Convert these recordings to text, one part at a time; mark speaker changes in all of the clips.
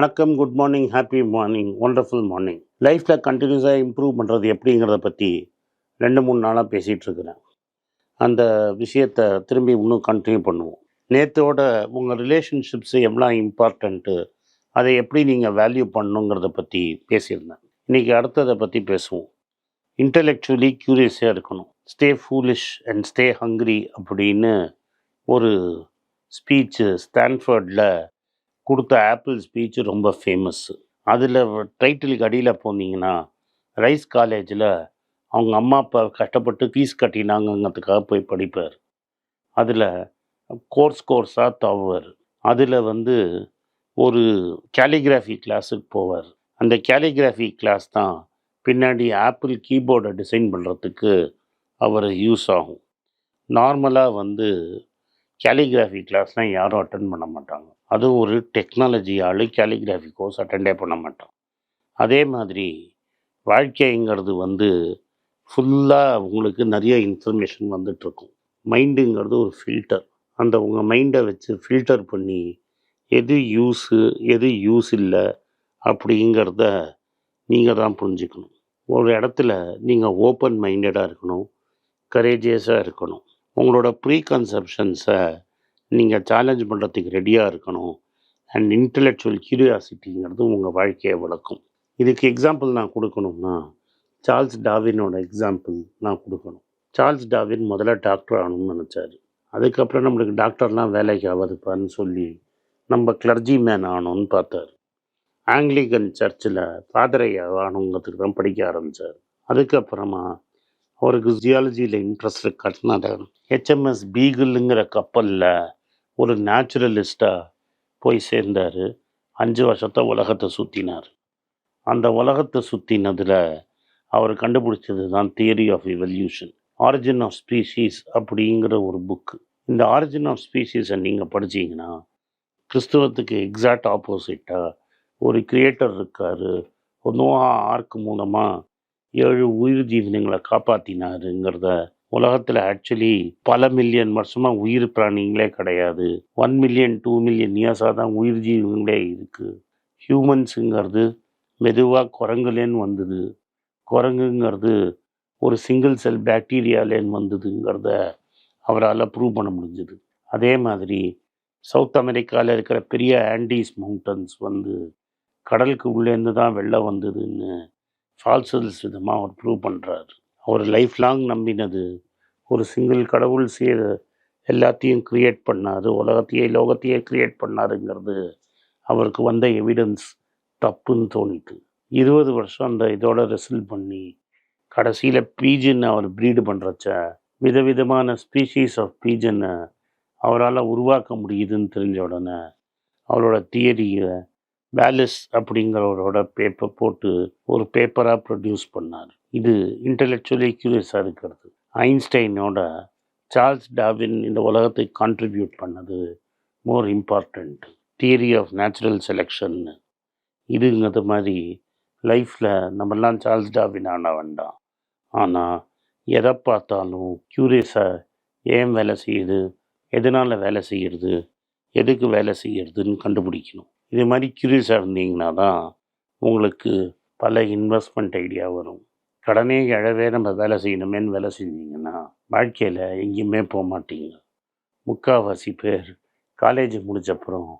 Speaker 1: வணக்கம் good morning happy morning wonderful morning லைஃப்பில் கண்டினியூஸாக இம்ப்ரூவ் பண்ணுறது எப்படிங்கிறத பற்றி ரெண்டு மூணு நாளாக பேசிகிட்டு இருக்கிறேன். அந்த விஷயத்தை திரும்பி இன்னும் கண்டினியூ பண்ணுவோம். நேற்றோட உங்கள் ரிலேஷன்ஷிப்ஸு எவ்வளோ இம்பார்ட்டண்ட்டு அதை எப்படி நீங்கள் வேல்யூ பண்ணணுங்கிறத பற்றி பேசியிருந்தேன். இன்றைக்கி அடுத்ததை பற்றி பேசுவோம். இன்டலெக்சுவலி க்யூரியஸாக இருக்கணும். Stay foolish and stay hungry அப்படின்னு ஒரு ஸ்பீச்சு ஸ்டான்ஃபர்டில் கொடுத்த ஆப்பிள் ஸ்பீச் ரொம்ப ஃபேமஸ்ஸு அதில் டைட்டிலுக்கு அடியில் போனீங்கன்னா ரைஸ் காலேஜில் அவங்க அம்மா அப்பா கஷ்டப்பட்டு ஃபீஸ் கட்டினாங்கங்கிறதுக்காக போய் படிப்பார். அதில் கோர்ஸ் கோர்ஸாக தவுவார். அதில் வந்து ஒரு கேலிகிராஃபி கிளாஸுக்கு போவார். அந்த கேலிகிராஃபி கிளாஸ் தான் பின்னாடி ஆப்பிள் கீபோர்டை டிசைன் பண்ணுறதுக்கு அவர் யூஸ் ஆகும். நார்மலாக வந்து கேலிகிராஃபி கிளாஸ்லாம் யாரும் அட்டன் பண்ண மாட்டாங்க. அதுவும் ஒரு டெக்னாலஜி கேலிகிராஃபி கோர்ஸ் அட்டெண்டே பண்ண மாட்டோம். அதே மாதிரி வாழ்க்கைங்கிறது வந்து ஃபுல்லாக உங்களுக்கு நிறைய இன்ஃபர்மேஷன் வந்துட்டுருக்கும். மைண்டுங்கிறது ஒரு ஃபில்டர் அந்த உங்கள் மைண்டை வச்சு ஃபில்டர் பண்ணி எது யூஸு எது யூஸ் இல்லை அப்படிங்கிறத நீங்கள் தான் புரிஞ்சுக்கணும். ஒரு இடத்துல நீங்கள் ஓப்பன் மைண்டடாக இருக்கணும் கரேஜியஸாக இருக்கணும். உங்களோட ப்ரீ கன்செப்ஷன்ஸை நீங்கள் சேலஞ்ச் பண்ணுறதுக்கு ரெடியாக இருக்கணும். அண்ட் இன்டலெக்சுவல் கியூரியாசிட்டிங்கிறது உங்கள் வாழ்க்கையை வளர்க்கும். இதுக்கு எக்ஸாம்பிள் நான் கொடுக்கணும்னா சார்ல்ஸ் டாவினோட எக்ஸாம்பிள் நான் கொடுக்கணும். சார்ல்ஸ் டாவின் முதல்ல டாக்டர் ஆகணும்னு நினச்சாரு. அதுக்கப்புறம் நம்மளுக்கு டாக்டர்லாம் வேலைக்கு ஆகாதுப்பான்னு சொல்லி நம்ம கிளர்ஜி மேன் ஆகணும்னு பார்த்தாரு. ஆங்கிலிகன் சர்ச்சில் பாதிரை ஆகணுங்கிறதுக்கு தான் படிக்க ஆரம்பித்தார் அதுக்கப்புறமா அவருக்கு ஜியாலஜியில் இன்ட்ரெஸ்ட் கட்டினார் ஹெச்எம்எஸ் பீகிள்ங்கிற கப்பலில் ஒரு நேச்சுரலிஸ்ட்டாக போய் சேர்ந்தார். அஞ்சு வருஷத்தை உலகத்தை சுற்றினார் அந்த உலகத்தை சுற்றினதில் அவர் கண்டுபிடிச்சது தான் theory of evolution origin of species அப்படிங்கிற ஒரு புக்கு இந்த ஆரிஜின் ஆஃப் ஸ்பீஷீஸை நீங்கள் படிச்சீங்கன்னா கிறிஸ்துவத்துக்கு எக்ஸாக்ட் ஆப்போசிட்டாக ஒரு கிரியேட்டர் இருக்கார். ஒரு ஆர்க் மூலமாக ஏழு உயிர் ஜீவனங்களை காப்பாற்றினாருங்கிறத உலகத்தில் ஆக்சுவலி பல மில்லியன் வருஷமாக உயிர் பிராணிங்களே கிடையாது. ஒன் மில்லியன் டூ மில்லியன் இயர்ஸாக தான் உயிர் ஜீவங்களே இருக்குது ஹியூமன்ஸுங்கிறது மெதுவாக குரங்குலேன்னு வந்தது. குரங்குங்கிறது ஒரு சிங்கிள் செல் பாக்டீரியாலேன்னு வந்ததுங்கிறத அவரால் ப்ரூவ் பண்ண முடிஞ்சது. அதே மாதிரி சவுத் அமெரிக்காவில் இருக்கிற பெரிய ஆண்டீஸ் மவுண்டன்ஸ் வந்து கடலுக்கு உள்ளேருந்து தான் வெள்ளம் வந்ததுன்னு ஃபால்சல்ஸ் விதமாக அவர் ப்ரூவ் பண்ணுறாரு அவர் லைஃப் லாங் நம்பினது. ஒரு சிங்கிள் கடவுள் செய்த எல்லாத்தையும் க்ரியேட் பண்ணார். உலகத்தையே லோகத்தையே க்ரியேட் பண்ணாருங்கிறது அவருக்கு வந்த எவிடன்ஸ் தப்புன்னு தோணிட்டு. இருபது வருஷம் அந்த இதோட ரெசில் பண்ணி கடைசியில் பீஜன் அவர் ப்ரீடு பண்ணுறச்ச விதவிதமான ஸ்பீஷீஸ் ஆஃப் பீஜனை அவரால் உருவாக்க முடியுதுன்னு தெரிஞ்ச உடனே அவரோட தியரியை வேலிஸ் அப்படிங்கிறவரோட பேப்பர் போட்டு ஒரு பேப்பராக ப்ரொடியூஸ் பண்ணார். இது இன்டலெக்சுவலி க்யூரியஸாக இருக்கிறது. ஐன்ஸ்டைனோட சார்ல்ஸ் டாவின் இந்த உலகத்தை கான்ட்ரிபியூட் பண்ணது more important theory of natural செலெக்ஷன்னு இதுங்கிறது மாதிரி லைஃப்பில் நம்மெல்லாம் சார்ல்ஸ் டாவின் ஆன வேண்டாம் ஆனால் எதை பார்த்தாலும் க்யூரியஸாக ஏன் வேலை செய்யுது? எதனால் வேலை செய்கிறது எதுக்கு வேலை செய்கிறதுன்னு கண்டுபிடிக்கணும். இது மாதிரி க்யூரியஸாக இருந்தீங்கன்னா தான் உங்களுக்கு பல இன்வெஸ்ட்மெண்ட் ஐடியா வரும். கடனே எழவே நம்ம வேலை செய்யணுமேன்னு வேலை செஞ்சீங்கன்னா வாழ்க்கையில் எங்கேயுமே போக மாட்டீங்க. முக்கால்வாசி பேர் காலேஜ் முடிச்சப்புறம்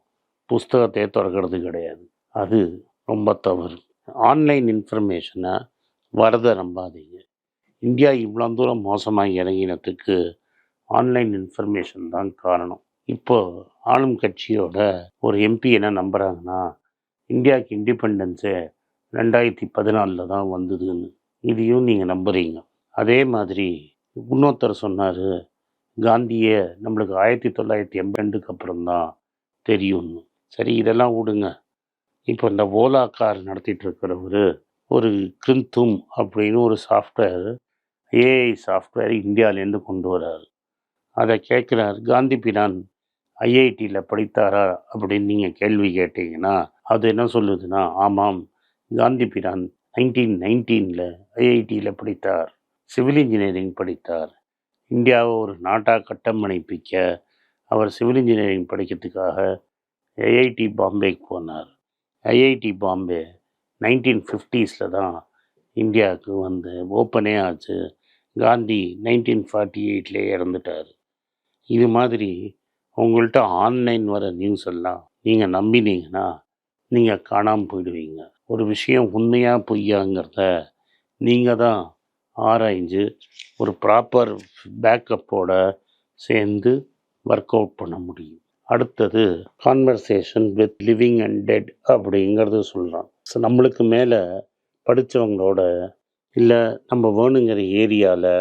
Speaker 1: புஸ்தகத்தை திறக்கிறது கிடையாது. அது ரொம்ப தவறு. ஆன்லைன் இன்ஃபர்மேஷனை வரதை நம்பாதீங்க. இந்தியா இவ்வளோ தூரம் மோசமாக இறங்கினத்துக்கு ஆன்லைன் இன்ஃபர்மேஷன் தான் காரணம். இப்போ ஆளும் கட்சியோட ஒரு எம்பி என்ன நம்புகிறாங்கன்னா இந்தியாவுக்கு இண்டிபெண்டன்ஸே ரெண்டாயிரத்தி பதினாலில் தான் வந்ததுன்னு. இதையும் நீங்கள் நம்புகிறீங்க அதே மாதிரி இன்னொருத்தர் சொன்னார் காந்தியை நம்மளுக்கு ஆயிரத்தி தொள்ளாயிரத்தி எண்பத்தி ரெண்டுக்கு அப்புறம் தான் தெரியும்னு. சரி இதெல்லாம் விடுங்க. இப்போ இந்த ஓலா கார் நடத்திட்டு இருக்கிறவர் ஒரு கிருந்தும் அப்படின்னு ஒரு சாஃப்ட்வேர் ஏஐ சாஃப்ட்வேர் இந்தியாவிலேருந்து கொண்டு வர்றாரு. அதை கேட்குறார் காந்தி பிரான் ஐஐடியில் படித்தாரா அப்படின்னு நீங்கள் கேள்வி கேட்டீங்கன்னா அது என்ன சொல்லுதுன்னா ஆமாம் காந்தி பிரான் நைன்டீன் நைன்டீனில் ஐஐடியில் படித்தார் சிவில் இன்ஜினியரிங் படித்தார். இந்தியாவை ஒரு நாட்டாக கட்டமணிப்பிக்க அவர் சிவில் இன்ஜினியரிங் படிக்கிறதுக்காக ஐஐடி பாம்பேக்கு போனார். ஐஐடி பாம்பே நைன்டீன் ஃபிஃப்டீஸில் தான் இந்தியாவுக்கு வந்து ஓப்பனே ஆச்சு. காந்தி நைன்டீன் ஃபார்ட்டி எயிட்லேயே இறந்துட்டார். இது மாதிரி உங்கள்கிட்ட ஆன்லைன் வர நியூஸ் எல்லாம் நீங்கள் நம்பினீங்கன்னா நீங்கள் காணாமல் போயிடுவீங்க. ஒரு விஷயம் உண்மையாக பொய்யாங்கிறத நீங்கள் தான் ஆராய்ஞ்சு ஒரு ப்ராப்பர் பேக்கப்போட சேர்ந்து ஒர்க் அவுட் பண்ண முடியும். அடுத்தது conversation with living and dead அப்படிங்கிறது சொல்கிறான் ஸோ நம்மளுக்கு மேலே படித்தவங்களோட இல்லை நம்ம வேணுங்கிற ஏரியாவில்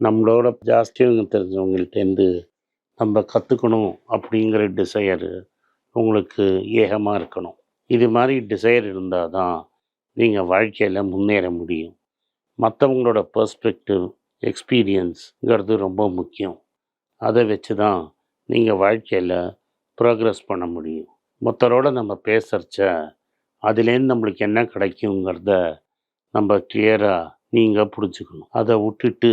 Speaker 1: நம்மளோட ஜாஸ்தியாக தெரிஞ்சவங்கள்ட்டேருந்து நம்ம கற்றுக்கணும் அப்படிங்கிற டிசையரு உங்களுக்கு ஏகமாக இருக்கணும். இது மாதிரி டிசையர் இருந்தால் தான் நீங்கள் வாழ்க்கையில் முன்னேற முடியும். மற்றவங்களோட பர்ஸ்பெக்டிவ் எக்ஸ்பீரியன்ஸுங்கிறது ரொம்ப முக்கியம். அதை வச்சு தான் நீங்கள் வாழ்க்கையில் ப்ரோக்ரஸ் பண்ண முடியும். மொத்தரோட நம்ம பேசுகிறச்ச அதுலேருந்து நம்மளுக்கு என்ன கிடைக்குங்கிறத நம்ம கிளியராக நீங்கள் பிடிச்சிக்கணும் அதை விட்டுட்டு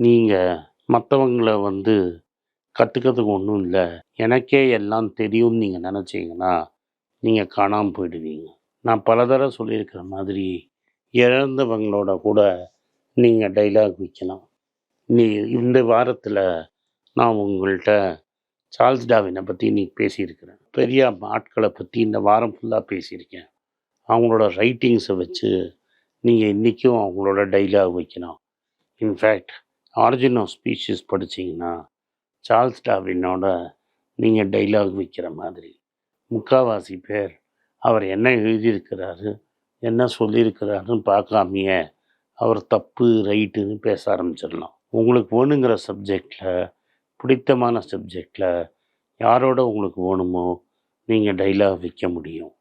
Speaker 1: நீங்கள் மற்றவங்கள வந்து கற்றுக்கிறதுக்கு ஒன்றும் இல்லை. எனக்கே எல்லாம் தெரியும்னு நீங்கள் நினச்சிங்கன்னா நீங்கள் காணாமல் போயிடுவீங்க. நான் பல தடவை சொல்லியிருக்கிற மாதிரி இழந்தவங்களோட கூட நீங்கள் டைலாக் வைக்கலாம். நீ இந்த வாரத்தில் நான் உங்கள்கிட்ட சார்ல்ஸ் டாவினை பற்றி நீ பேசியிருக்கிறேன். பெரிய ஆட்களை பற்றி இந்த வாரம் ஃபுல்லாக பேசியிருக்கேன். அவங்களோட ரைட்டிங்ஸை வச்சு நீங்கள் இன்றைக்கும் அவங்களோட டைலாக் வைக்கணும் in fact origin of speeches படிச்சீங்கன்னா சார்ல்ஸ் டாவினோட நீங்கள் டைலாக் வைக்கிற மாதிரி. முக்காவாசி பேர் அவர் என்ன எழுதியிருக்கிறாரு என்ன சொல்லியிருக்கிறாருன்னு பார்க்காமையே அவர் தப்பு ரைட்டுன்னு பேச ஆரம்பிச்சிடலாம். உங்களுக்கு வேணுங்கிற சப்ஜெக்டில் பிடித்தமான சப்ஜெக்டில் யாரோட உங்களுக்கு வேணுமோ நீங்கள் டைலாக் வைக்க முடியும்.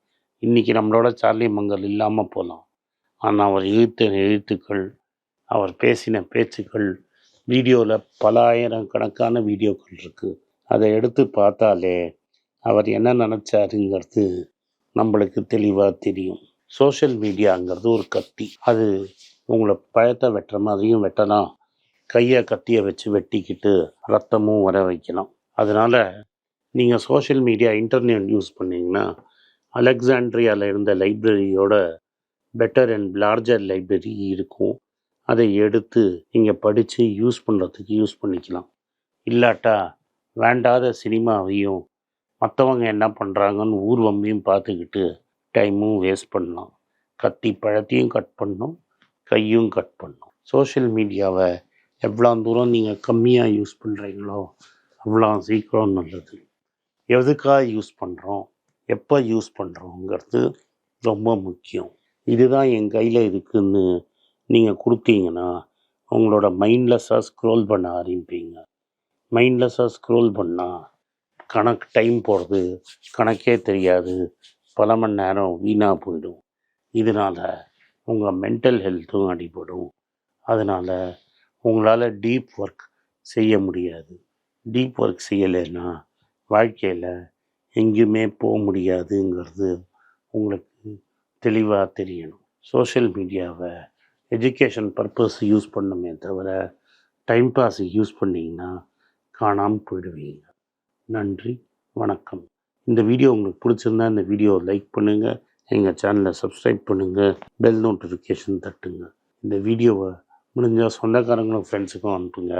Speaker 1: இன்றைக்கி நம்மளோட சார்லி மங்கல் இல்லாமல் போகலாம் ஆனால் அவர் எழுத்த எழுத்துக்கள் அவர் பேசின பேச்சுக்கள் வீடியோவில் பல ஆயிரம் கணக்கான வீடியோக்கள் இருக்குது அதை எடுத்து பார்த்தாலே அவர் என்ன நினச்சாருங்கிறது நம்மளுக்கு தெளிவாக தெரியும். சோஷியல் மீடியாங்கிறது ஒரு கத்தி. அது உங்களை பழத்தை வெட்டுற மாதிரியும் வெட்டலாம். கையை கத்தியை வச்சு வெட்டிக்கிட்டு ரத்தமும் வர வைக்கலாம். அதனால் நீங்கள் சோஷியல் மீடியா இன்டர்நெட் யூஸ் பண்ணிங்கன்னா அலெக்சாண்ட்ரியாவில் இருந்த லைப்ரரியோட பெட்டர் அண்ட் லார்ஜர் லைப்ரரி இருக்கும். அதை எடுத்து நீங்கள் படித்து யூஸ் பண்ணுறதுக்கு யூஸ் பண்ணிக்கலாம். இல்லாட்டா வேண்டாத சினிமாவையும் மற்றவங்க என்ன பண்ணுறாங்கன்னு ஊர்வம்பையும் பார்த்துக்கிட்டு டைமும் வேஸ்ட் பண்ணலாம். கத்தி பழத்தையும் கட் பண்ணும் கையும் கட் பண்ணும். சோஷியல் மீடியாவை எவ்வளோ தூரம் நீங்கள் கம்மியாக யூஸ் பண்ணுறீங்களோ அவ்வளோ சீக்கிரம் நல்லது. எதுக்காக யூஸ் பண்ணுறோம் எப்போ யூஸ் பண்ணுறோங்கிறது ரொம்ப முக்கியம். இதுதான் என் கையில் இருக்குதுன்னு நீங்கள் கொடுத்தீங்கன்னா உங்களோட மைண்ட்லெஸ்ஸாக ஸ்க்ரோல் பண்ண ஆரம்பிப்பீங்க. மைண்ட்லெஸ்ஸாக ஸ்க்ரோல் பண்ணால் கணக்கு டைம் போகிறது கணக்கே தெரியாது. பல மணி நேரம் வீணாக போயிடும். இதனால் உங்கள் மென்டல் ஹெல்த்தும் அடிபடும். அதனால் உங்களால் டீப் ஒர்க் செய்ய முடியாது. டீப் ஒர்க் செய்யலைன்னா வாழ்க்கையில் எங்கேயுமே போக முடியாதுங்கிறது உங்களுக்கு தெளிவாக தெரியணும். சோஷியல் மீடியாவை எஜுகேஷன் பர்பஸ் யூஸ் பண்ணுமே தவிர டைம் பாஸ் யூஸ் பண்ணிங்கன்னா காணாமல் போயிடுவீங்க. நன்றி வணக்கம். இந்த வீடியோ உங்களுக்கு பிடிச்சிருந்தா இந்த வீடியோவை லைக் பண்ணுங்கள் எங்கள் சேனலை சப்ஸ்கிரைப் பண்ணுங்கள் பெல் நோட்டிஃபிகேஷன் தட்டுங்க. இந்த வீடியோவை முடிஞ்சால் சொந்தக்காரங்களும் ஃப்ரெண்ட்ஸுக்கும் அனுப்புங்க.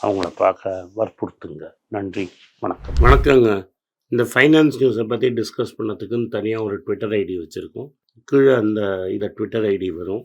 Speaker 1: அவங்கள பார்க்க வற்புறுத்துங்க. நன்றி வணக்கம். வணக்கங்க. இந்த ஃபைனான்ஸ் நியூஸை பற்றி டிஸ்கஸ் பண்ணதுக்குன்னு தனியாக ஒரு ட்விட்டர் ஐடி வச்சுருக்கோம். கீழே அந்த இதை ட்விட்டர் ஐடி வரும்.